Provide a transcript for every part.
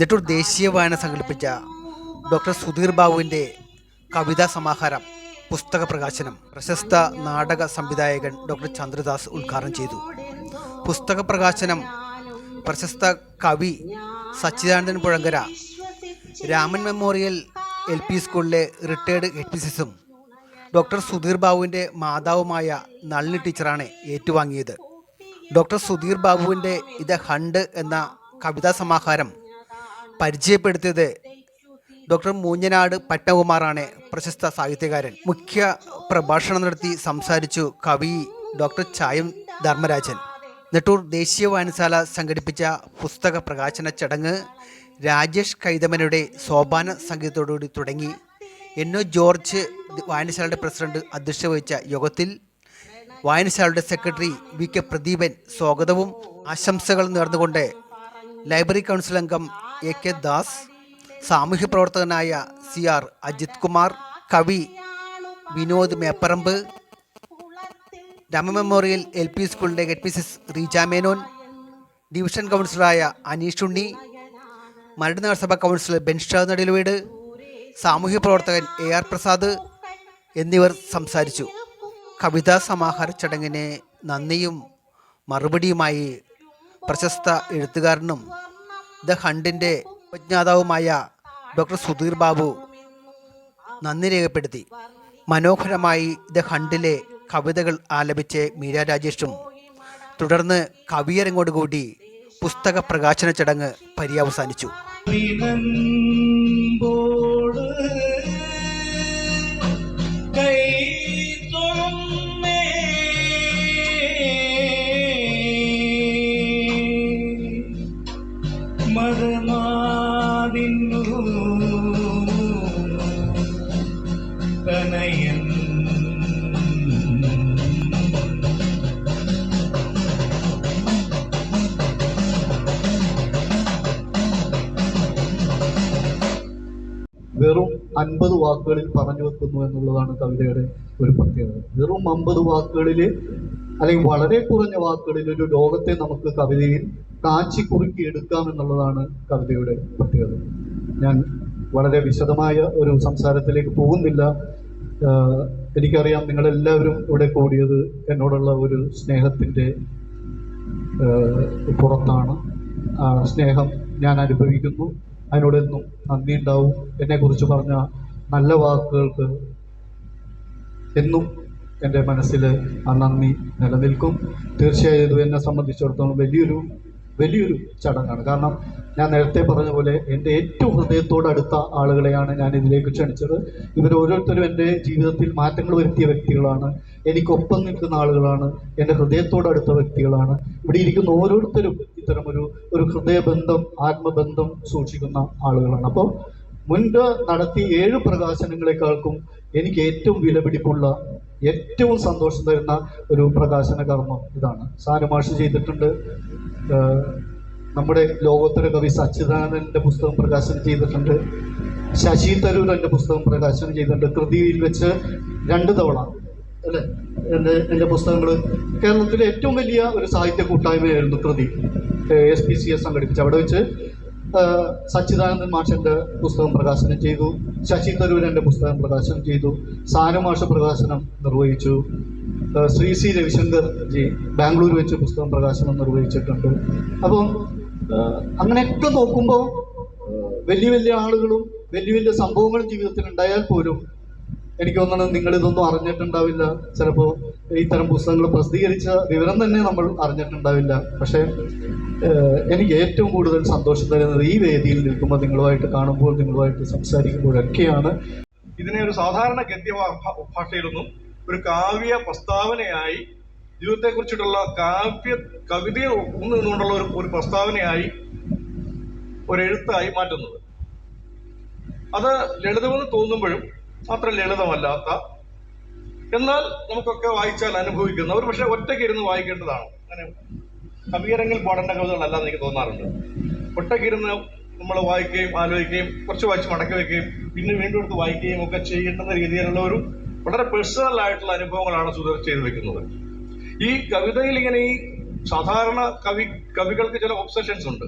നെട്ടൂർ ദേശീയ വായന സംഘടിപ്പിച്ച ഡോക്ടർ സുധീർ ബാബുവിന്റെ കവിതാ സമാഹാരം പുസ്തക പ്രകാശനം പ്രശസ്ത നാടക സംവിധായകൻ ഡോക്ടർ ചന്ദ്രദാസ് ഉദ്ഘാടനം ചെയ്തു. പുസ്തക പ്രകാശനം പ്രശസ്ത കവി Sachidanandan Puzhankara Raman memorial L P സ്കൂളിലെ റിട്ടയർഡ് ഹെഡ് ഡോക്ടർ സുധീർ ബാബുവിന്റെ മാതാവുമായ നളിനി ടീച്ചറാണ് ഏറ്റുവാങ്ങിയത്. ഡോക്ടർ സുധീർ ബാബുവിന്റെ ഇത് ഹണ്ട് എന്ന കവിതാ സമാഹാരം പരിചയപ്പെടുത്തിയത് ഡോക്ടർ മൂഞ്ഞനാട് പട്ടകുമാറാണ്. പ്രശസ്ത സാഹിത്യകാരൻ. മുഖ്യ പ്രഭാഷണം നടത്തി സംസാരിച്ചു കവി ഡോക്ടർ ചായം ധർമ്മരാജൻ. നെട്ടൂർ ദേശീയ വായനശാല സംഘടിപ്പിച്ച പുസ്തക പ്രകാശന ചടങ്ങ് രാജേഷ് കൈതമനയുടെ സോപാന സംഗീതത്തോടുകൂടി തുടങ്ങി. എൻ ഒ ജോർജ് വായനശാലയുടെ പ്രസിഡന്റ് അധ്യക്ഷത വഹിച്ച യോഗത്തിൽ വായനശാലയുടെ സെക്രട്ടറി വി കെ പ്രദീപൻ സ്വാഗതവും ആശംസകൾ നേർന്നുകൊണ്ട് ലൈബ്രറി കൗൺസിൽ അംഗം എ കെ ദാസ് സാമൂഹ്യ പ്രവർത്തകനായ സി ആർ അജിത് കുമാർ കവി Vinod Meparambu Rama memorial L P സ്കൂളിന്റെ head Mrs Reeja Menon division കൗൺസിലറായ Aneesh Unni Maradu നഗരസഭ കൗൺസിലർ ബെൻഷാദ് നടിലുവീട് സാമൂഹ്യ പ്രവർത്തകൻ എ ആർ പ്രസാദ് എന്നിവർ സംസാരിച്ചു. കവിതാ സമാഹാര ചടങ്ങിനെ നന്ദിയും മറുപടിയുമായി പ്രശസ്ത എഴുത്തുകാരനും ദ ഹണ്ടിന്റെ ഉപജ്ഞാതാവുമായ ഡോക്ടർ സുധീർ ബാബു നന്ദി രേഖപ്പെടുത്തി. മനോഹരമായി ദ ഹണ്ടിലെ കവിതകൾ ആലപിച്ച് മീര രാജേഷും തുടർന്ന് കവിയരങ്ങോട് കൂടി പുസ്തക പ്രകാശന ചടങ്ങ് പര്യവസാനിച്ചു. അൻപത് വാക്കുകളിൽ പറഞ്ഞു വെക്കുന്നു എന്നുള്ളതാണ് കവിതയുടെ ഒരു പ്രത്യേകത. വെറും അമ്പത് വാക്കുകളിൽ അല്ലെങ്കിൽ വളരെ കുറഞ്ഞ വാക്കുകളിൽ ഒരു ലോകത്തെ നമുക്ക് കവിതയിൽ കാച്ചി കുറുക്കി എടുക്കാം എന്നുള്ളതാണ് കവിതയുടെ പ്രത്യേകത. ഞാൻ വളരെ വിശദമായ ഒരു സംസാരത്തിലേക്ക് പോകുന്നില്ല. എനിക്കറിയാം നിങ്ങളെല്ലാവരും ഇവിടെ കൂടിയത് എന്നോടുള്ള ഒരു സ്നേഹത്തിന്റെ പുറത്താണ്. സ്നേഹം ഞാൻ അനുഭവിക്കുന്നു. അതിനോടെന്നും നന്ദി ഉണ്ടാവും എന്നെക്കുറിച്ച് പറഞ്ഞ നല്ല വാക്കുകൾക്ക് എന്നും എന്റെ മനസ്സിൽ ആ നന്ദി നിലനിൽക്കും. തീർച്ചയായും ഇത് എന്നെ സംബന്ധിച്ചിടത്തോളം വലിയൊരു വലിയൊരു ചടങ്ങാണ്. കാരണം ഞാൻ നേരത്തെ പറഞ്ഞ പോലെ എന്റെ ഏറ്റവും ഹൃദയത്തോട് അടുത്ത ആളുകളെയാണ് ഞാൻ ഇതിലേക്ക് ക്ഷണിച്ചത്. ഇവർ ഓരോരുത്തരും എന്റെ ജീവിതത്തിൽ മാറ്റങ്ങൾ വരുത്തിയ വ്യക്തികളാണ്. എനിക്കൊപ്പം നിൽക്കുന്ന ആളുകളാണ്. എന്റെ ഹൃദയത്തോട് അടുത്ത വ്യക്തികളാണ്. ഇവിടെ ഇരിക്കുന്ന ഓരോരുത്തരും ഇത്തരം ഒരു ഹൃദയബന്ധം ആത്മബന്ധം സൂക്ഷിക്കുന്ന ആളുകളാണ്. അപ്പോൾ മുൻപ് നടത്തി ഏഴ് പ്രകാശനങ്ങളെക്കാൾക്കും എനിക്ക് ഏറ്റവും വിലപിടിപ്പുള്ള ഏറ്റവും സന്തോഷം തരുന്ന ഒരു പ്രകാശന കർമ്മം ഇതാണ് സാനുമാഷ് ചെയ്തിട്ടുണ്ട്. നമ്മുടെ ലോകോത്തര കവി സച്ചിദാനന്ദന്റെ പുസ്തകം പ്രകാശനം ചെയ്തിട്ടുണ്ട്. ശശി തരൂർ എന്റെ പുസ്തകം പ്രകാശനം ചെയ്തിട്ടുണ്ട്. കൃതിയിൽ വെച്ച് രണ്ട് തവണ അല്ലെ? എന്റെ എന്റെ പുസ്തകങ്ങൾ കേരളത്തിലെ ഏറ്റവും വലിയ ഒരു സാഹിത്യ കൂട്ടായ്മയായിരുന്നു കൃതി. എസ് പി സി എസ് സംഘടിപ്പിച്ചു അവിടെ വെച്ച് സച്ചിദാനന്ദൻ മാഷന്റെ പുസ്തകം പ്രകാശനം ചെയ്തു ശശി തരൂരന്റെ പുസ്തകം പ്രകാശനം ചെയ്തു സാനുമാഷ പ്രകാശനം നിർവഹിച്ചു ശ്രീ സി രവിശങ്കർ ജി ബാംഗ്ലൂർ വെച്ച് പുസ്തകം പ്രകാശനം നിർവഹിച്ചിട്ടുണ്ട്. അപ്പോൾ അങ്ങനെയൊക്കെ നോക്കുമ്പോൾ വലിയ വലിയ ആളുകളും വലിയ വലിയ സംഭവങ്ങളും ജീവിതത്തിൽ ഉണ്ടായാൽ പോലും എനിക്ക് തോന്നുന്നത് നിങ്ങൾ ഇതൊന്നും അറിഞ്ഞിട്ടുണ്ടാവില്ല. ചിലപ്പോൾ ഇത്തരം പുസ്തകങ്ങൾ പ്രസിദ്ധീകരിച്ച വിവരം തന്നെ നമ്മൾ അറിഞ്ഞിട്ടുണ്ടാവില്ല. പക്ഷേ എനിക്ക് ഏറ്റവും കൂടുതൽ സന്തോഷം തരുന്നത് ഈ വേദിയിൽ നിൽക്കുമ്പോൾ നിങ്ങളുമായിട്ട് കാണുമ്പോൾ നിങ്ങളുമായിട്ട് സംസാരിക്കുമ്പോഴൊക്കെയാണ്. ഇതിനെ ഒരു സാധാരണ ഗദ്യ ഭാഷയിലൊന്നും ഒരു കാവ്യ പ്രസ്താവനയായി ജീവിതത്തെക്കുറിച്ചിട്ടുള്ള കാവ്യ കവിതയെ ഊന്നു നിന്നുകൊണ്ടുള്ള ഒരു ഒരു പ്രസ്താവനയായി ഒരു എഴുത്തായി മാറ്റുന്നത്. അത് ലളിതമെന്ന് തോന്നുമ്പോഴും അത്ര ലളിതമല്ലാത്ത. എന്നാൽ നമുക്കൊക്കെ വായിച്ചാൽ അനുഭവിക്കുന്ന ഒരു പക്ഷെ ഒറ്റയ്ക്ക് ഇരുന്ന് വായിക്കേണ്ടതാണ്. അങ്ങനെ കവിയരങ്ങിൽ പാടേണ്ട കവിതകളല്ല എനിക്ക് തോന്നാറുണ്ട്. ഒറ്റയ്ക്കിരുന്ന് നമ്മൾ വായിക്കുകയും ആലോചിക്കുകയും കുറച്ച് വായിച്ച് മടക്കി വയ്ക്കുകയും പിന്നെ വീണ്ടും എടുത്ത് വായിക്കുകയും ഒക്കെ ചെയ്യേണ്ടുന്ന രീതിയിലുള്ള ഒരു വളരെ പേഴ്സണൽ ആയിട്ടുള്ള അനുഭവങ്ങളാണ് സുധീർ ചെയ്തു വെക്കുന്നത്. ഈ കവിതയിൽ ഇങ്ങനെ ഈ സാധാരണ കവി കവികൾക്ക് ചില ഒബ്സഷൻസ് ഉണ്ട്.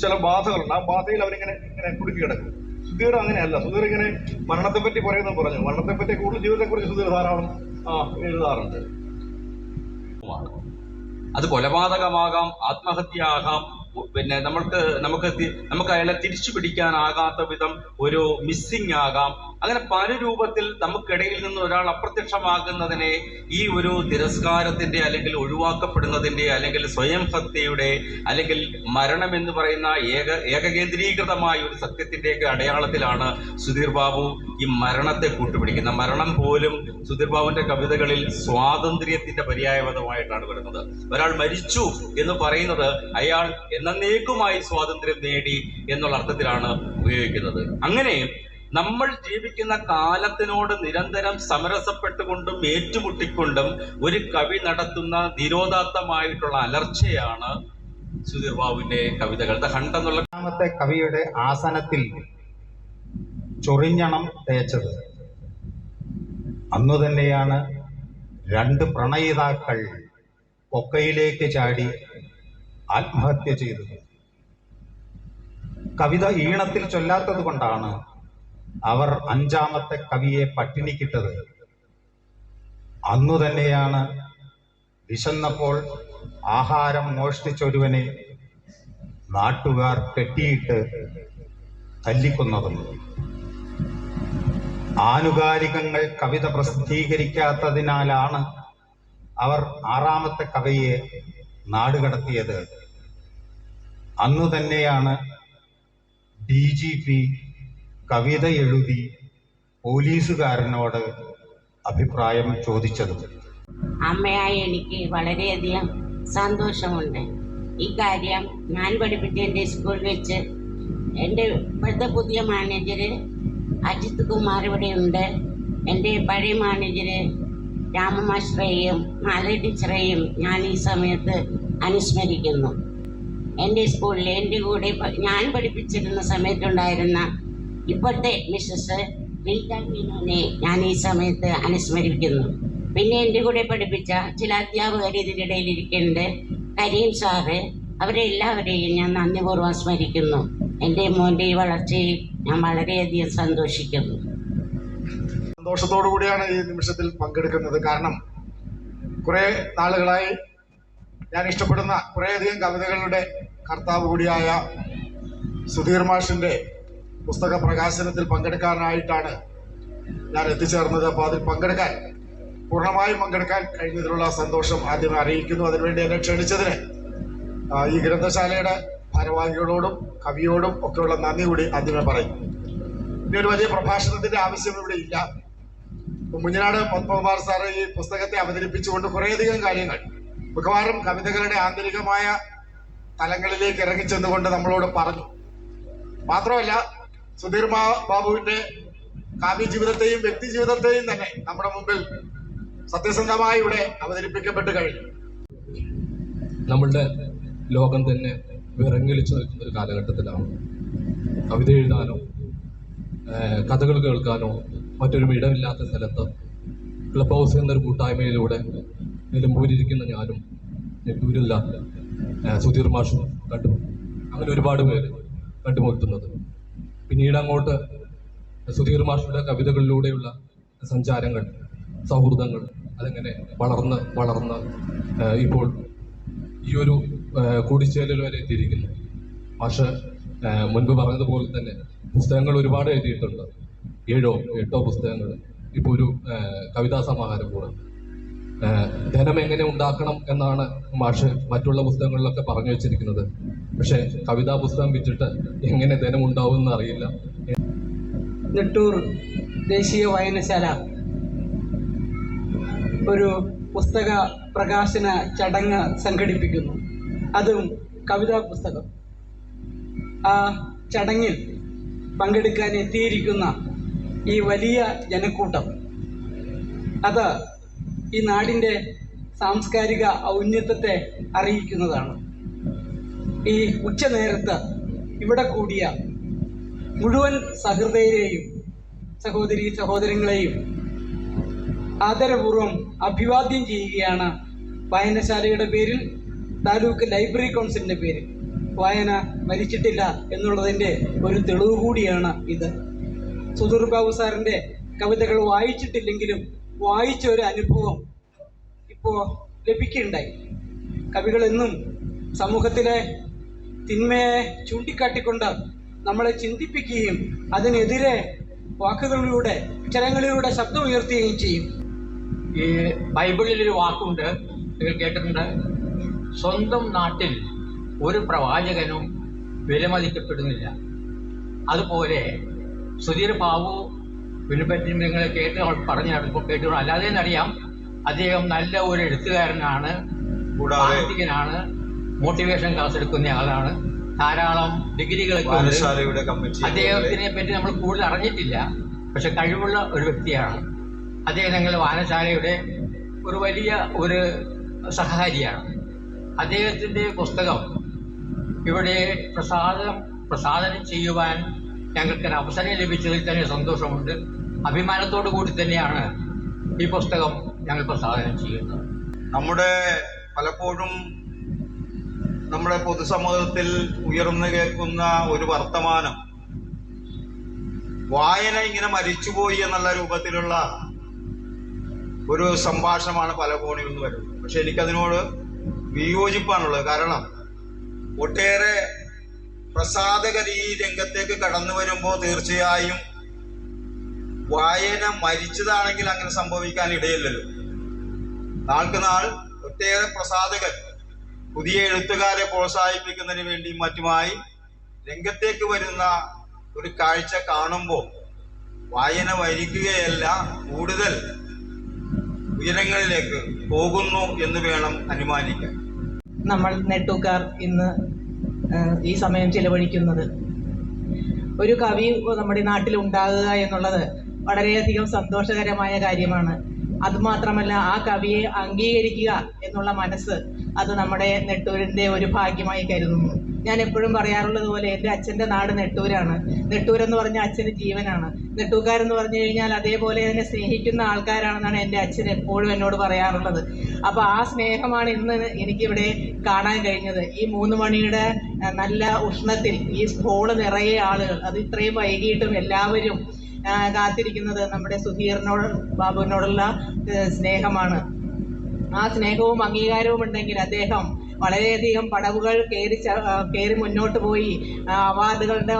ചില ബാധകളുണ്ട്. ആ ബാധയിൽ അവരിങ്ങനെ ഇങ്ങനെ കുടുക്കി കിടക്കും. സുധീർ അങ്ങനെയല്ല. സുധീർ ഇങ്ങനെ മരണത്തെ പറ്റി പറയുന്നത് പറഞ്ഞു. മരണത്തെ പറ്റി കൂടുതൽ ജീവിതത്തെ കുറിച്ച് സുധീർ ധാരാളം എഴുതാറുണ്ട്. അത് കൊലപാതകമാകാം ആത്മഹത്യയാകാം പിന്നെ നമ്മൾക്ക് നമുക്ക് നമുക്ക് അയാളെ തിരിച്ചു പിടിക്കാനാകാത്ത വിധം ഒരു മിസ്സിംഗ് ആകാം. അങ്ങനെ പല രൂപത്തിൽ നമുക്കിടയിൽ നിന്ന് ഒരാൾ അപ്രത്യക്ഷമാകുന്നതിനെ ഈ ഒരു തിരസ്കാരത്തിന്റെ അല്ലെങ്കിൽ ഒഴിവാക്കപ്പെടുന്നതിന്റെ അല്ലെങ്കിൽ സ്വയം സത്യയുടെ അല്ലെങ്കിൽ മരണം എന്ന് പറയുന്ന ഏക ഏകകേന്ദ്രീകൃതമായ ഒരു സത്യത്തിന്റെയൊക്കെ അടയാളത്തിലാണ് സുധീർ ബാബു ഈ മരണത്തെ കൂട്ടുപിടിക്കുന്നത്. മരണം പോലും സുധീർ ബാബുവിന്റെ കവിതകളിൽ സ്വാതന്ത്ര്യത്തിന്റെ പര്യായപദമായിട്ടാണ് വരുന്നത്. ഒരാൾ മരിച്ചു എന്ന് പറയുന്നത് അയാൾ എന്നേക്കുമായി സ്വാതന്ത്ര്യം നേടി എന്നുള്ള അർത്ഥത്തിലാണ് ഉപയോഗിക്കുന്നത്. അങ്ങനെ നമ്മൾ ജീവിക്കുന്ന കാലത്തിനോട് നിരന്തരം സമരസപ്പെട്ടുകൊണ്ടും ഏറ്റുമുട്ടിക്കൊണ്ടും ഒരു കവി നടത്തുന്ന നിരോധാത്തമായിട്ടുള്ള അലർച്ചയാണ് സുധീർ ബാബുവിന്റെ കവിതകൾ. ഹണ്ട് രണ്ടാമത്തെ കവിയുടെ ആസനത്തിൽ ചൊറിഞ്ഞണം തേച്ചത്. അന്നു തന്നെയാണ് രണ്ട് പ്രണയിതാക്കൾ കൊക്കയിലേക്ക് ചാടി ആത്മഹത്യ ചെയ്തത്. കവിത ഈണത്തിൽ ചൊല്ലാത്തത് കൊണ്ടാണ് അവർ അഞ്ചാമത്തെ കവിയെ പട്ടിണിക്കിട്ടത് അന്നു തന്നെയാണ് വിശന്നപ്പോൾ ആഹാരം മോഷ്ടിച്ചൊരുവനെ നാട്ടുകാർ കെട്ടിയിട്ട് തല്ലിക്കുന്നതും. ആനുകാലികങ്ങൾ കവിത പ്രസിദ്ധീകരിക്കാത്തതിനാലാണ് അവർ ആറാമത്തെ കവിയെ നാടുകടത്തിയത്. അന്നു തന്നെയാണ് ഡി ജി പി കവിത എഴുതി പോലീസുകാരനോട് അഭിപ്രായം ചോദിച്ചത്. അമ്മയായി എനിക്ക് വളരെയധികം സന്തോഷമുണ്ട്. ഈ കാര്യം ഞാൻ പഠിപ്പിച്ച എന്റെ സ്കൂളിൽ വെച്ച് എന്റെ ഇപ്പോഴത്തെ പുതിയ മാനേജർ അജിത് കുമാർ ഇവിടെയുണ്ട് എന്റെ പഴയ മാനേജർ രാമമാശ്രയെയും മാല ടീച്ചറേയും ഞാൻ ഈ സമയത്ത് അനുസ്മരിക്കുന്നു. എന്റെ സ്കൂളിൽ എന്റെ കൂടെ ഞാൻ പഠിപ്പിച്ചിരുന്ന സമയത്തുണ്ടായിരുന്ന ഇപ്പോഴത്തെ മിസ്സസ് റീറ്റ മീനോനെ ഞാൻ ഈ സമയത്ത് അനുസ്മരിക്കുന്നു. പിന്നെ എന്റെ കൂടെ പഠിപ്പിച്ച ചില അധ്യാപകർ ഇതിനിടയിൽ ഇരിക്കുന്നുണ്ട്. കരീം സാറ് അവരെ എല്ലാവരെയും ഞാൻ നന്ദിപൂർവം സ്മരിക്കുന്നു എന്റെ മോന്റെ ഈ വളർച്ചയിൽ ഞാൻ വളരെയധികം സന്തോഷിക്കുന്നു. സന്തോഷത്തോടു കൂടിയാണ് ഈ നിമിഷത്തിൽ പങ്കെടുക്കുന്നത്. കാരണം കുറേ നാളുകളായി ഞാൻ ഇഷ്ടപ്പെടുന്ന കുറേയധികം കവിതകളുടെ കർത്താവ് കൂടിയായ സുധീർ മാഷിന്റെ പുസ്തക പ്രകാശനത്തിൽ പങ്കെടുക്കാനായിട്ടാണ് ഞാൻ എത്തിച്ചേർന്നത്. അപ്പോൾ അതിൽ പങ്കെടുക്കാൻ പൂർണമായും പങ്കെടുക്കാൻ കഴിഞ്ഞതിലുള്ള സന്തോഷം ആദ്യം അറിയിക്കുന്നു. അതിനുവേണ്ടി എന്നെ ക്ഷണിച്ചതിന് ഈ ഗ്രന്ഥശാലയുടെ ഭാരവാഹികളോടും കവിയോടും ഒക്കെയുള്ള നന്ദി കൂടി ആദ്യമേ പറയും. ഇനി ഒരു വലിയ പ്രഭാഷണത്തിന്റെ ആവശ്യം ഇവിടെ ഇല്ല. മുഞ്ഞനാട് പത്മകുമാർ സാറ് ഈ പുസ്തകത്തെ അവതരിപ്പിച്ചുകൊണ്ട് കുറേയധികം കാര്യങ്ങൾ മിക്കവാറും കവിതകളുടെ ആന്തരികമായ തലങ്ങളിലേക്ക് ഇറങ്ങിച്ചെന്നുകൊണ്ട് നമ്മളോട് പറഞ്ഞു. മാത്രമല്ല സുധീർ ബാബുവിന്റെ കാവ്യ ജീവിതത്തെയും വ്യക്തി ജീവിതത്തെയും തന്നെ നമ്മുടെ മുമ്പിൽ സത്യസന്ധമായി ഇവിടെ അവതരിപ്പിക്കപ്പെട്ട് കഴിഞ്ഞു. നമ്മളുടെ ലോകം തന്നെ വിറങ്ങലിച്ചു നിൽക്കുന്ന ഒരു കാലഘട്ടത്തിലാണ്. കവിത എഴുതാനോ കഥകൾ കേൾക്കാനോ മറ്റൊരു ഇടമില്ലാത്ത സ്ഥലത്ത് ക്ലബ് ഹൗസ് എന്നൊരു കൂട്ടായ്മയിലൂടെ നിലമ്പൂരിരിക്കുന്ന ഞാനും നെല്ലൂരില്ല സുധീർ മാഷും കണ്ടു അങ്ങനെ ഒരുപാട് പേര് കണ്ടുമുട്ടുന്നത്. പിന്നീട് അങ്ങോട്ട് സുധീർ മാഷയുടെ കവിതകളിലൂടെയുള്ള സഞ്ചാരങ്ങൾ സൗഹൃദങ്ങൾ അതങ്ങനെ വളർന്ന് വളർന്ന് ഇപ്പോൾ ഈ ഒരു കൂടിച്ചേരൽ വരെ എത്തിയിരിക്കുന്നു. മാഷ് മുൻപ് പറഞ്ഞതുപോലെ തന്നെ പുസ്തകങ്ങൾ ഒരുപാട് എഴുതിയിട്ടുണ്ട്. ഏഴോ എട്ടോ പുസ്തകങ്ങൾ. ഇപ്പോൾ ഒരു കവിതാ സമാഹാരം കൂടെ. ധനം എങ്ങനെ ഉണ്ടാക്കണം എന്നാണ് മാഷ് മറ്റുള്ള പുസ്തകങ്ങളിലൊക്കെ പറഞ്ഞു വെച്ചിരിക്കുന്നത്. പക്ഷേ കവിതാ പുസ്തകം വിറ്റിട്ട് എങ്ങനെ ധനം ഉണ്ടാവും എന്ന് അറിയില്ല. നെട്ടൂർ ദേശീയ വായനശാല. ഒരു പുസ്തക പ്രകാശന ചടങ്ങ് സംഘടിപ്പിക്കുന്നു. അതും കവിതാ പുസ്തകം. ആ ചടങ്ങിൽ പങ്കെടുക്കാൻ എത്തിയിരിക്കുന്ന ഈ വലിയ ജനക്കൂട്ടം. അത് ഈ നാടിന്റെ സാംസ്കാരിക ഔന്നത്യത്തെ അറിയിക്കുന്നതാണ്. ഈ ഉച്ചനേരത്ത് ഇവിടെ കൂടിയ മുഴുവൻ സഹൃദയരെയും സഹോദരി സഹോദരങ്ങളെയും ആദരപൂർവം അഭിവാദ്യം ചെയ്യുകയാണ് വായനശാലയുടെ പേരിൽ താലൂക്ക് ലൈബ്രറി കൗൺസിലിന്റെ പേരിൽ. വായന മരിച്ചിട്ടില്ല എന്നുള്ളതിന്റെ ഒരു തെളിവ് കൂടിയാണ് ഇത്. സുധീർ ബാബു സാറിന്റെ കവിതകൾ വായിച്ചിട്ടില്ലെങ്കിലും വായിച്ച ഒരു അനുഭവം ഇപ്പോൾ ലഭിക്കുകയുണ്ടായി. കവികളെന്നും സമൂഹത്തിലെ തിന്മയെ ചൂണ്ടിക്കാട്ടിക്കൊണ്ട് നമ്മളെ ചിന്തിപ്പിക്കുകയും അതിനെതിരെ വാക്കുകളിലൂടെ അക്ഷരങ്ങളിലൂടെ ശബ്ദം ഉയർത്തുകയും ചെയ്യും. ഈ ബൈബിളിൽ ഒരു വാക്കുണ്ട് നിങ്ങൾ കേട്ടിട്ടുണ്ട്? സ്വന്തം നാട്ടിൽ ഒരു പ്രവാചകനും വിലമതിക്കപ്പെടുന്നില്ല. അതുപോലെ സുധീർ ബാബു പിന്നെപ്പറ്റി നിങ്ങൾ കേട്ട് പറഞ്ഞു നടക്കും കേട്ടു അല്ലാതെ അറിയാം അദ്ദേഹം നല്ല ഒരു എഴുത്തുകാരനാണ് ആണ് സാഹിത്യകനാണ് മോട്ടിവേഷൻ ക്ലാസ് എടുക്കുന്ന ആളാണ്. ധാരാളം ഡിഗ്രികളൊക്കെ അദ്ദേഹത്തിനെ പറ്റി നമ്മൾ കൂടുതൽ അറിഞ്ഞിട്ടില്ല. പക്ഷെ കഴിവുള്ള ഒരു വ്യക്തിയാണ്. അദ്ദേഹം ഞങ്ങൾ വായനശാലയുടെ ഒരു വലിയ ഒരു സഹകാരിയാണ്. അദ്ദേഹത്തിന്റെ പുസ്തകം ഇവിടെ പ്രസാദം പ്രസാദനം ചെയ്യുവാൻ ഞങ്ങൾക്കൊരു അവസരം ലഭിച്ചതിൽ തന്നെ സന്തോഷമുണ്ട്. അഭിമാനത്തോടു കൂടി തന്നെയാണ് ഈ പുസ്തകം ഞങ്ങൾ പ്രസാദനം ചെയ്യുന്നത്. നമ്മുടെ പലപ്പോഴും നമ്മുടെ പൊതുസമൂഹത്തിൽ ഉയർന്നു കേൾക്കുന്ന ഒരു വർത്തമാനം വായന ഇങ്ങനെ മരിച്ചുപോയി എന്നുള്ള രൂപത്തിലുള്ള ഒരു സംഭാഷണമാണ് പല കോണിൽ നിന്ന് വരുന്നത്. പക്ഷെ എനിക്കതിനോട് വിയോജിപ്പാണുള്ളത്. കാരണം ഒട്ടേറെ പ്രസാദകർ ഈ രംഗത്തേക്ക് കടന്നു വരുമ്പോൾ തീർച്ചയായും വായന മരിച്ചതാണെങ്കിൽ അങ്ങനെ സംഭവിക്കാൻ ഇടയില്ലല്ലോ. നാൾക്ക് നാൾ ഒട്ടേറെ പ്രസാധകർ പുതിയ എഴുത്തുകാരെ പ്രോത്സാഹിപ്പിക്കുന്നതിന് വേണ്ടി മറ്റുമായി രംഗത്തേക്ക് വരുന്ന ഒരു കാഴ്ച കാണുമ്പോൾ വായന വരിക്കുകയല്ല കൂടുതൽ ഉയരങ്ങളിലേക്ക് പോകുന്നു എന്ന് വേണം അനുമാനിക്കാൻ. നമ്മൾ നെട്ടൂക്കാർ ഇന്ന് ഈ സമയം ചിലവഴിക്കുന്നത്. ഒരു കവി നമ്മുടെ നാട്ടിൽ ഉണ്ടാകുക എന്നുള്ളത് വളരെയധികം സന്തോഷകരമായ കാര്യമാണ്. അതുമാത്രമല്ല ആ കവിയെ അംഗീകരിക്കുക എന്നുള്ള മനസ്സ് അത് നമ്മുടെ നെട്ടൂരിന്റെ ഒരു ഭാഗ്യമായി കരുതുന്നു. ഞാൻ എപ്പോഴും പറയാറുള്ളത് പോലെ എന്റെ അച്ഛന്റെ നാട് നെട്ടൂരാണ്. നെട്ടൂർ എന്ന് പറഞ്ഞ അച്ഛന് ജീവനാണ്. നെട്ടൂക്കാരെന്ന് പറഞ്ഞു കഴിഞ്ഞാൽ അതേപോലെ തന്നെ സ്നേഹിക്കുന്ന ആൾക്കാരാണെന്നാണ് എന്റെ അച്ഛൻ എപ്പോഴും എന്നോട് പറയാറുള്ളത്. അപ്പോൾ ആ സ്നേഹമാണ് ഇന്ന് എനിക്കിവിടെ കാണാൻ കഴിഞ്ഞത്. ഈ മൂന്ന് മണിയുടെ നല്ല ഉഷ്ണത്തിൽ ഈ സ്കൂൾ നിറയെ ആളുകൾ അത് ഇത്രയും വൈകിട്ടും എല്ലാവരും കാത്തിരിക്കുന്നത് നമ്മുടെ സുധീറിനോട് ബാബുവിനോടുള്ള സ്നേഹമാണ്. ആ സ്നേഹവും അംഗീകാരവും ഉണ്ടെങ്കിൽ അദ്ദേഹം വളരെയധികം പടവുകൾ കയറി കയറി മുന്നോട്ട് പോയി. അവാർഡുകളുടെ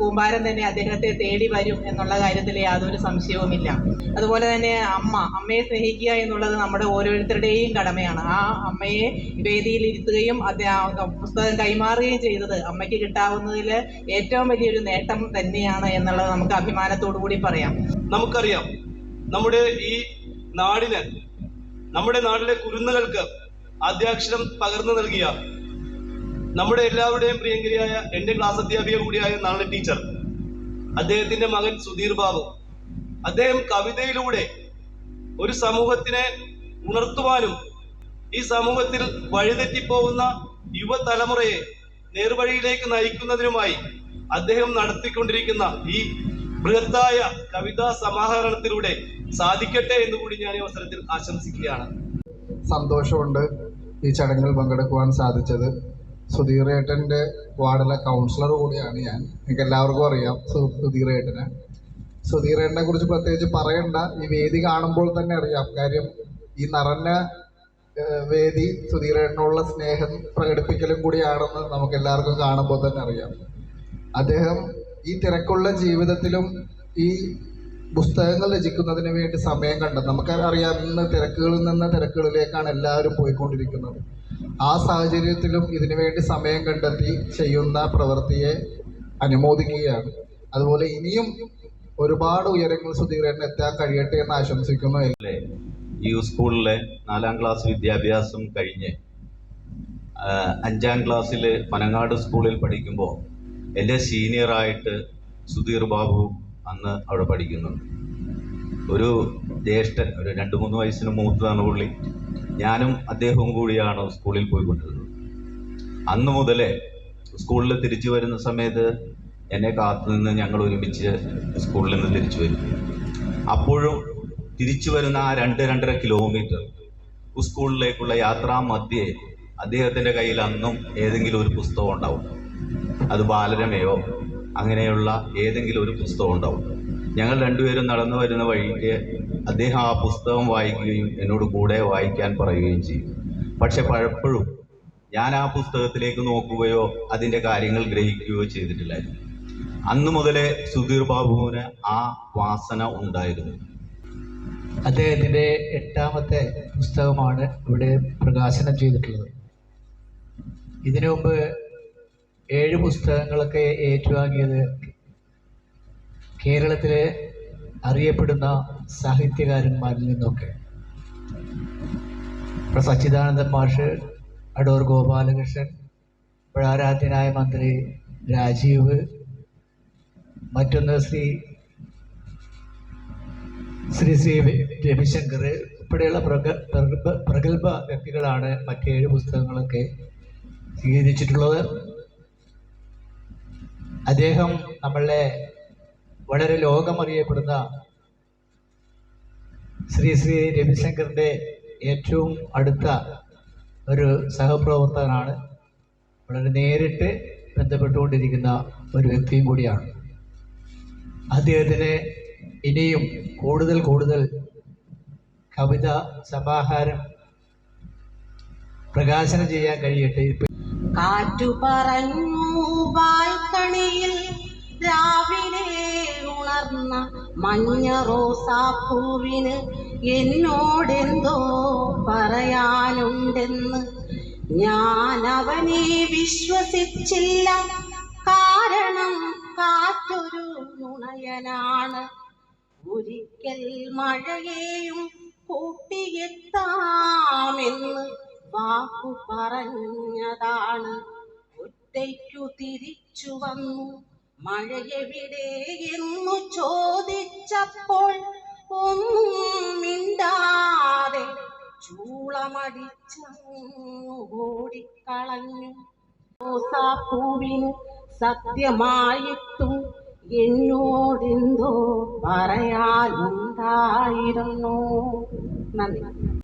കൂമ്പാരം തന്നെ അദ്ദേഹത്തെ തേടി വരും എന്നുള്ള കാര്യത്തിൽ യാതൊരു സംശയവുമില്ല. അതുപോലെ തന്നെ അമ്മ അമ്മയെ സ്നേഹിക്കുക എന്നുള്ളത് നമ്മുടെ ഓരോരുത്തരുടെയും കടമയാണ്. ആ അമ്മയെ വേദിയിൽ ഇരുത്തുകയും പുസ്തകം കൈമാറുകയും ചെയ്തത് അമ്മയ്ക്ക് കിട്ടാവുന്നതിൽ ഏറ്റവും വലിയൊരു നേട്ടം തന്നെയാണ് എന്നുള്ളത് നമുക്ക് അഭിമാനത്തോടു കൂടി പറയാം. നമുക്കറിയാം. നമ്മുടെ ഈ നാടിന് നമ്മുടെ നാടിലെ കുരുന്നുകൾക്ക് ആദ്യാക്ഷരം പകർന്നു നൽകിയ നമ്മുടെ എല്ലാവരുടെയും പ്രിയങ്കരിയായ എന്റെ ക്ലാസ് അധ്യാപിക കൂടിയായ നാളെ ടീച്ചർ അദ്ദേഹത്തിന്റെ മകൻ സുധീർ ബാബു. അദ്ദേഹം കവിതയിലൂടെ ഒരു സമൂഹത്തിനെ ഉണർത്തുവാനും ഈ സമൂഹത്തിൽ വഴിതെറ്റിപ്പോകുന്ന യുവതലമുറയെ നേർവഴിയിലേക്ക് നയിക്കുന്നതിനുമായി അദ്ദേഹം നടത്തിക്കൊണ്ടിരിക്കുന്ന ഈ ബൃഹത്തായ കവിതാ സമാഹരണത്തിലൂടെ സാധിക്കട്ടെ എന്ന് കൂടി ഞാൻ ഈ അവസരത്തിൽ ആശംസിക്കുകയാണ്. സന്തോഷമുണ്ട് ഈ ചടങ്ങിൽ പങ്കെടുക്കുവാൻ സാധിച്ചത്. സുധീറേട്ടന്റെ വാർഡിലെ കൗൺസിലർ കൂടിയാണ് ഞാൻ. എനിക്ക് എല്ലാവർക്കും അറിയാം സുധീറേട്ടനെ സുധീറേട്ടനെ കുറിച്ച് പ്രത്യേകിച്ച് പറയണ്ട. ഈ വേദി കാണുമ്പോൾ തന്നെ അറിയാം. കാര്യം ഈ നിറഞ്ഞ വേദി സുധീറേട്ടനുള്ള സ്നേഹം പ്രകടിപ്പിക്കലും കൂടിയാണെന്ന് നമുക്ക് എല്ലാവർക്കും കാണുമ്പോൾ തന്നെ അറിയാം. അദ്ദേഹം ഈ തിരക്കുള്ള ജീവിതത്തിലും ഈ പുസ്തകങ്ങൾ രചിക്കുന്നതിന് വേണ്ടി സമയം കണ്ടത്. നമുക്കറിയാം ഇന്ന് തിരക്കുകളിൽ നിന്ന് തിരക്കുകളിലേക്കാണ് എല്ലാവരും പോയിക്കൊണ്ടിരിക്കുന്നത്. ആ സാഹചര്യത്തിലും ഇതിനു വേണ്ടി സമയം കണ്ടെത്തി ചെയ്യുന്ന പ്രവൃത്തിയെ അനുമോദിക്കുകയാണ്. അതുപോലെ ഇനിയും ഒരുപാട് ഉയരങ്ങൾ സുധീരൻ എത്താൻ കഴിയട്ടെ എന്ന് ആശംസിക്കുന്നു. ഈ സ്കൂളിലെ നാലാം ക്ലാസ് വിദ്യാഭ്യാസം കഴിഞ്ഞ് അഞ്ചാം ക്ലാസ്സിൽ പനങ്ങാട് സ്കൂളിൽ പഠിക്കുമ്പോൾ എന്റെ സീനിയറായിട്ട് സുധീർ ബാബു അന്ന് അവിടെ പഠിക്കുന്നത് ഒരു ജ്യേഷ്ഠൻ ഒരു രണ്ട് മൂന്ന് വയസ്സിന് മൂത്തതാണ് പുള്ളി. ഞാനും അദ്ദേഹവും കൂടിയാണ് സ്കൂളിൽ പോയിക്കൊണ്ടിരുന്നത്. അന്ന് മുതലേ സ്കൂളിൽ തിരിച്ചു വരുന്ന സമയത്ത് എന്നെ കാത്തുനിന്ന് ഞങ്ങൾ ഒരുമിച്ച് സ്കൂളിൽ നിന്ന് തിരിച്ചു വരും. അപ്പോഴും തിരിച്ചു വരുന്ന ആ രണ്ട് രണ്ടര കിലോമീറ്റർ സ്കൂളിലേക്കുള്ള യാത്രാ മധ്യേ അദ്ദേഹത്തിന്റെ കയ്യിൽ അന്നും ഏതെങ്കിലും ഒരു പുസ്തകം ഉണ്ടാവും. അത് ബാലരമയോ അങ്ങനെയുള്ള ഏതെങ്കിലും ഒരു പുസ്തകം ഉണ്ടാവും. ഞങ്ങൾ രണ്ടുപേരും നടന്നു വരുന്ന വഴിക്ക് അദ്ദേഹം ആ പുസ്തകം വായിക്കുകയും എന്നോട് കൂടെ വായിക്കാൻ പറയുകയും ചെയ്യും. പക്ഷെ പലപ്പോഴും ഞാൻ ആ പുസ്തകത്തിലേക്ക് നോക്കുകയോ അതിന്റെ കാര്യങ്ങൾ ഗ്രഹിക്കുകയോ ചെയ്തിട്ടില്ലായിരുന്നു. അന്ന് മുതലേ സുധീർ ബാബുവിന് ആ വാസന ഉണ്ടായിരുന്നു. അദ്ദേഹത്തിന്റെ എട്ടാമത്തെ പുസ്തകമാണ് ഇവിടെ പ്രകാശനം ചെയ്തിട്ടുള്ളത്. ഇതിനു മുമ്പ് ഏഴ് പുസ്തകങ്ങളൊക്കെ ഏറ്റുവാങ്ങിയത് കേരളത്തിലെ അറിയപ്പെടുന്ന സാഹിത്യകാരന്മാരിൽ നിന്നൊക്കെ. ഇപ്പോൾ സച്ചിദാനന്ദൻ മാഷ് അടൂർ ഗോപാലകൃഷ്ണൻ ഇപ്പോഴാരാധ്യനായ മന്ത്രി രാജീവ് മറ്റൊന്ന് ശ്രീ ശ്രീ ശ്രീ രവിശങ്കർ ഉൾപ്പെടെയുള്ള പ്രഗ പ്രഗൽഭ വ്യക്തികളാണ് മറ്റേഴ് പുസ്തകങ്ങളൊക്കെ സ്വീകരിച്ചിട്ടുള്ളത്. അദ്ദേഹം നമ്മളെ വളരെ ലോകമറിയപ്പെടുന്ന ശ്രീ ശ്രീ രവിശങ്കറിന്റെ ഏറ്റവും അടുത്ത ഒരു സഹപ്രവർത്തകനാണ്. വളരെ നേരിട്ട് ബന്ധപ്പെട്ടുകൊണ്ടിരിക്കുന്ന ഒരു വ്യക്തിയും കൂടിയാണ്. അദ്ദേഹത്തിന് ഇനിയും കൂടുതൽ കൂടുതൽ കവിത സമാഹാരം പ്രകാശനം ചെയ്യാൻ കഴിയട്ടെ. കാറ്റു പറഞ്ഞു ബാൽക്കണിയിൽ രാവിലെ ഉണർന്ന മഞ്ഞ റോസാപ്പൂവിന് എന്നോടെന്തോ പറയാനുണ്ടെന്ന് ഞാൻ അവനെ വിശ്വസിച്ചില്ല. കാരണം കാറ്റൊരു നുണയനാണ്. ഒരിക്കൽ മഴയെയും കൂട്ടിയെത്താമെന്ന് വാക്കു പറഞ്ഞതാണ്. ഒറ്റയ്ക്കു തിരിച്ചു വന്നു. മഴയെവിടെ എന്നു ചോദിച്ചപ്പോൾ ഒന്നും മിണ്ടാതെ ചൂളമടിച്ചങ്ങ് ഓടിക്കളഞ്ഞു റോസാപ്പൂവിന് സത്യമായിട്ടും എന്നോടെന്തോ പറയാനുണ്ടായിരുന്നു. നന്ദി.